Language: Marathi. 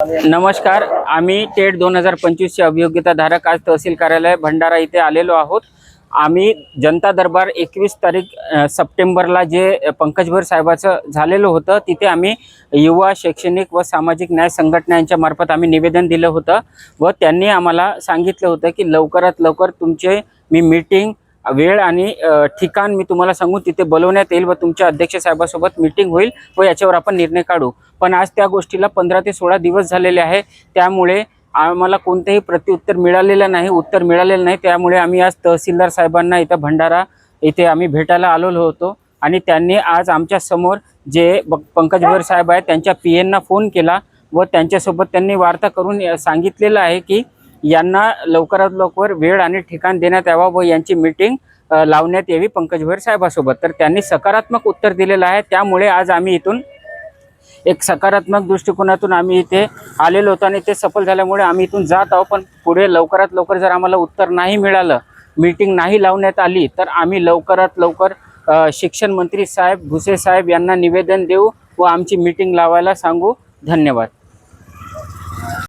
नमस्कार आम्ही टेट दोन हजार पंचवीसचे अभियोग्यताधारक आज तहसील कार्यालय भंडारा इथे आलेलो आहोत. आम्ही जनता दरबार एकवीस तारीख सप्टेंबरला जे पंकजभर साहेबाचं झालेलं होतं तिथे आम्ही युवा शैक्षणिक व सामाजिक न्याय संघटनांच्या मार्फत आम्ही निवेदन दिलं होतं व त्यांनी आम्हाला सांगितलं होतं की लवकरात लवकर तुमचे मी मीटिंग वेळ आणि ठिकाण मी तुम्हाला सांगून तिथे बोलवण्यात येईल व तुमच्या अध्यक्ष साहेबासोबत मीटिंग होईल व याच्यावर आपण निर्णय काढू. पण आज त्या गोष्टीला पंधरा ते सोळा दिवस झालेले आहे. त्यामुळे आम्हाला कोणतेही प्रत्युत्तर मिळालेलं नाही उत्तर मिळालेलं नाही. त्यामुळे आम्ही आज तहसीलदार साहेबांना इथं भंडारा इथे आम्ही भेटायला आलेलो होतो. आणि त्यांनी आज आमच्यासमोर जे पंकज भोयर साहेब आहेत त्यांच्या पी एनना फोन केला व त्यांच्यासोबत त्यांनी वार्ता करून सांगितलेलं आहे की यांना लवकरात लवकर वेळ आणि ठिकाण देण्यात यावा व यांची मीटिंग लावण्यात यावी पंकज भोईर साहेबासोबत. तर त्यांनी सकारात्मक उत्तर दिलेलं आहे. त्यामुळे आज आम्ही इथून एक सकारात्मक दृष्टिकोनातून आम्ही इथे आलेलो होतो आणि ते सफल झाल्यामुळे आम्ही इथून जात आहोत. पण पुढे लवकरात लवकर जर आम्हाला उत्तर नाही मिळालं मीटिंग नाही लावण्यात आली तर आम्ही लवकरात लवकर शिक्षण मंत्री साहेब भुसे साहेब यांना निवेदन देऊ व आमची मीटिंग लावायला सांगू. धन्यवाद.